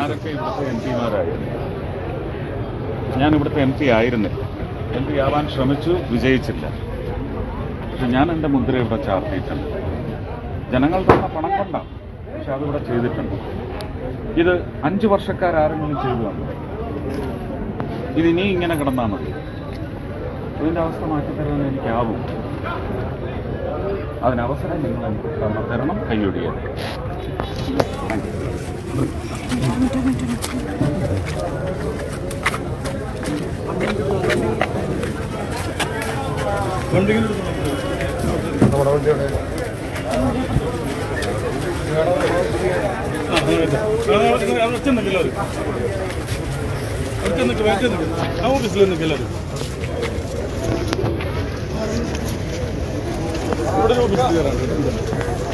ആരൊക്കെ ഇവിടുത്തെ എം പിമാരായിരുന്നു ഞാൻ ഇവിടുത്തെ എം പി ആയിരുന്നില്ല. എം പി ആവാൻ ശ്രമിച്ചു വിജയിച്ചില്ല. പക്ഷെ ഞാൻ എന്റെ മുദ്ര ഇവിടെ ചാർത്തിയിട്ടുണ്ട്. ജനങ്ങൾ തന്ന പണം കൊണ്ടാണ്. പക്ഷെ അതിവിടെ ചെയ്തിട്ടുണ്ട്. ഇത് അഞ്ച് വർഷക്കാരെങ്കിലും ചെയ്തു തന്നു. ഇത് ഇനി ഇങ്ങനെ കിടന്നാൽ മതി. ഇതിന്റെ അവസ്ഥ മാറ്റിത്തരാൻ എനിക്കാവും. അതിനവസരം നിങ്ങൾ തരണം കൈയൊടിയാൻ താങ്ക് യു ഓഫീസിൽ നിൽക്കില്ലാരും ഇവിടെ ഒരു ഓഫീസിൽ കയറാൻ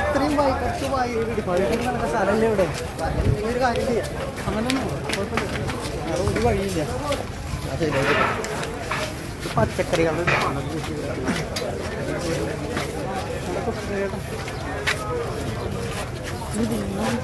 ഇത്രയും വായി കുറച്ച് വായി പഴയ നടക്കുന്ന സ്ഥലമല്ലേ ഇവിടെ? ഒരു കാര്യം ചെയ്യാം. അങ്ങനൊന്നും ഒരു വഴിയില്ല പച്ചക്കറികളുടെ പണം. ഇത് ഇന്നും